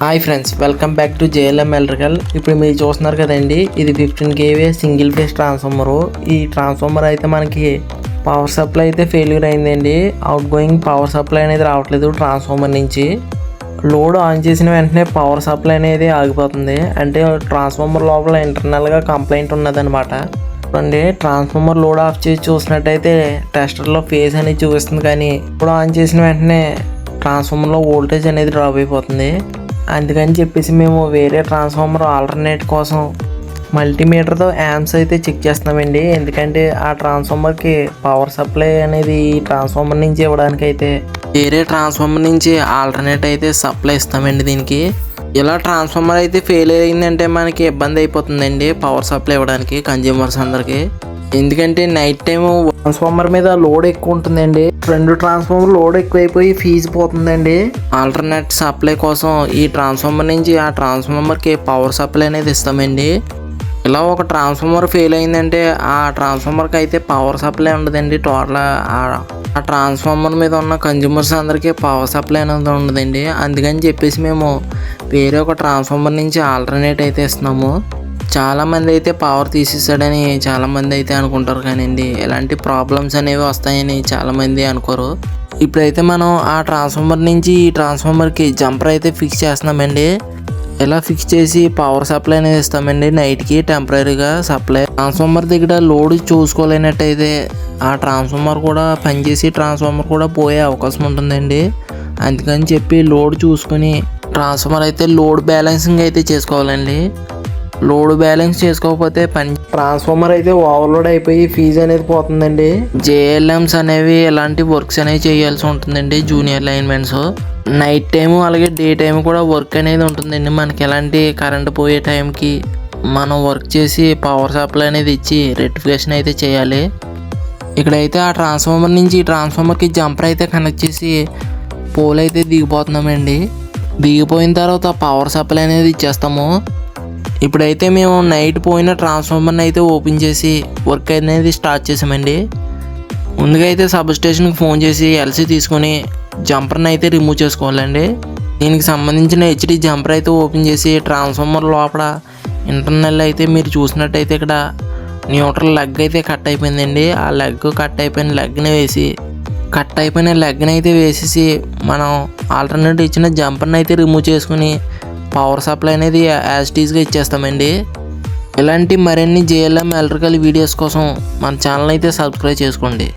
Hi friends welcome back to JLM electrical. ఇప్పుడు మీరు చూస్తున్నారు కదండి ఇది fifteen KV single phase transformer. ఈ ట్రాన్స్ఫార్మర్ అయితే మనకి పవర్ సప్లై అయితే ఫెయిల్యూర్ అయిందండి. అవుట్ గోయింగ్ పవర్ సప్లై అనేది రావట్లేదు ట్రాన్స్ఫార్మర్ నుంచి. లోడ్ ఆన్ చేసిన వెంటనే పవర్ సప్లై అనేది ఆగిపోతుంది. అంటే ట్రాన్స్ఫార్మర్ లోపల ఇంటర్నల్గా కంప్లైంట్ ఉన్నదనమాట చూడండి ట్రాన్స్ఫార్మర్ లోడ్ ఆఫ్ చేసి చూసినట్టయితే టెస్టర్లో ఫేస్ అనేది చూపిస్తుంది కానీ ఇప్పుడు ఆన్ చేసిన వెంటనే ట్రాన్స్ఫార్మర్లో వోల్టేజ్ అనేది డ్రాప్ అయిపోతుంది. అందుకని చెప్పేసి మేము వేరే ట్రాన్స్ఫార్మర్ ఆల్టర్నేట్ కోసం మల్టీమీటర్తో యామ్స్ అయితే చెక్ చేస్తున్నామండి. ఎందుకంటే ఆ ట్రాన్స్ఫార్మర్కి పవర్ సప్లై అనేది ట్రాన్స్ఫార్మర్ నుంచి ఇవ్వడానికి అయితే వేరే ట్రాన్స్ఫార్మర్ నుంచి ఆల్టర్నేట్ అయితే సప్లై ఇస్తామండి దీనికి. ఇలా ట్రాన్స్ఫార్మర్ అయితే ఫెయిల్ అయిందంటే మనకి ఇబ్బంది అయిపోతుందండి పవర్ సప్లై ఇవ్వడానికి కన్జ్యూమర్స్ అందరికీ. ఎందుకంటే నైట్ టైం ట్రాన్స్ఫార్మర్ మీద లోడ్ ఎక్కువ ఉంటుందండి. రెండు ట్రాన్స్ఫార్మర్ లోడ్ ఎక్కువైపోయి ఫీజు పోతుందండి. ఆల్టర్నేట్ సప్లై కోసం ఈ ట్రాన్స్ఫార్మర్ నుంచి ఆ ట్రాన్స్ఫార్మర్కి పవర్ సప్లై అనేది ఇస్తామండి. ఇలా ఒక ట్రాన్స్ఫార్మర్ ఫెయిల్ అయిందంటే ఆ ట్రాన్స్ఫార్మర్కి అయితే పవర్ సప్లై ఉండదండి. టోటల్ ఆ- ఆ ట్రాన్స్ఫార్మర్ మీద ఉన్న కన్జ్యూమర్స్ అందరికీ పవర్ సప్లై అనేది ఉండదండి. అందుకని చెప్పేసి మేము వేరే ఒక ట్రాన్స్ఫార్మర్ నుంచి ఆల్టర్నేట్ అయితే ఇస్తున్నాము. చాలా మంది అయితే పవర్ తీసేసాడని చాలామంది అయితే అనుకుంటారు కానివ్వండి ఇలాంటి ప్రాబ్లమ్స్ అనేవి వస్తాయని చాలామంది అనుకోరు. ఇప్పుడైతే మనం ఆ ట్రాన్స్ఫార్మర్ నుంచి ఈ ట్రాన్స్ఫార్మర్కి జంపర్ అయితే ఫిక్స్ చేస్తున్నామండి. ఇలా ఫిక్స్ చేసి పవర్ సప్లై అనేది ఇస్తామండి? నైట్కి టెంపరీగా సప్లై ట్రాన్స్ఫార్మర్ దగ్గర లోడ్ చూసుకోలేనట్టయితే ఆ ట్రాన్స్ఫార్మర్ కూడా పనిచేసి ట్రాన్స్ఫార్మర్ కూడా పోయే అవకాశం ఉంటుందండి. అందుకని చెప్పి లోడ్ చూసుకొని ట్రాన్స్ఫార్మర్ అయితే లోడ్ బ్యాలెన్సింగ్ అయితే చేసుకోవాలండి. లోడ్ బ్యాలెన్స్ చేసుకోకపోతే పని ట్రాన్స్ఫార్మర్ అయితే ఓవర్లోడ్ అయిపోయి ఫీజు అనేది పోతుందండి. జేఎల్ఎంస్ అనేవి ఇలాంటి వర్క్స్ అనేవి చేయాల్సి ఉంటుందండి జూనియర్ లైన్మెన్స్ నైట్ టైం అలాగే డే టైం కూడా వర్క్ అనేది ఉంటుందండి. మనకి ఎలాంటి కరెంట్ పోయే టైంకి మనం వర్క్ చేసి పవర్ సప్లై అనేది ఇచ్చి రెక్టిఫికేషన్ అయితే చేయాలి. ఇక్కడైతే ఆ ట్రాన్స్ఫార్మర్ నుంచి ట్రాన్స్ఫార్మర్కి జంపర్ అయితే కనెక్ట్ చేసి పోల్ అయితే దిగిపోతున్నామండి. దిగిపోయిన తర్వాత పవర్ సప్లై అనేది ఇచ్చేస్తాము. ఇప్పుడైతే మేము నైట్ పోయిన ట్రాన్స్ఫార్మర్ని అయితే ఓపెన్ చేసి వర్క్ అనేది స్టార్ట్ చేసామండి. ముందుగా అయితే సబ్ స్టేషన్కి ఫోన్ చేసి ఎల్సీ తీసుకొని జంపర్ని అయితే రిమూవ్ చేసుకోవాలండి. దీనికి సంబంధించిన హెచ్డి జంపర్ అయితే ఓపెన్ చేసి ట్రాన్స్ఫార్మర్ లోపల ఇంటర్నల్ అయితే మీరు చూసినట్టయితే ఇక్కడ న్యూట్రల్ లెగ్ అయితే కట్ అయిపోయిందండి. ఆ లెగ్ కట్ అయిపోయిన లెగ్ని వేసి కట్ అయిపోయిన లెగ్ని అయితే వేసేసి మనం ఆల్టర్నేట్ ఇచ్చిన జంపర్ని అయితే రిమూవ్ చేసుకుని పవర్ సప్లై అనేది యాజ్ టీజ్గా ఇచ్చేస్తామండి. ఇలాంటి మరిన్ని జేఎల్ఎం ఎలక్ట్రికల్ వీడియోస్ కోసం మన ఛానల్ అయితే సబ్స్క్రైబ్ చేసుకోండి.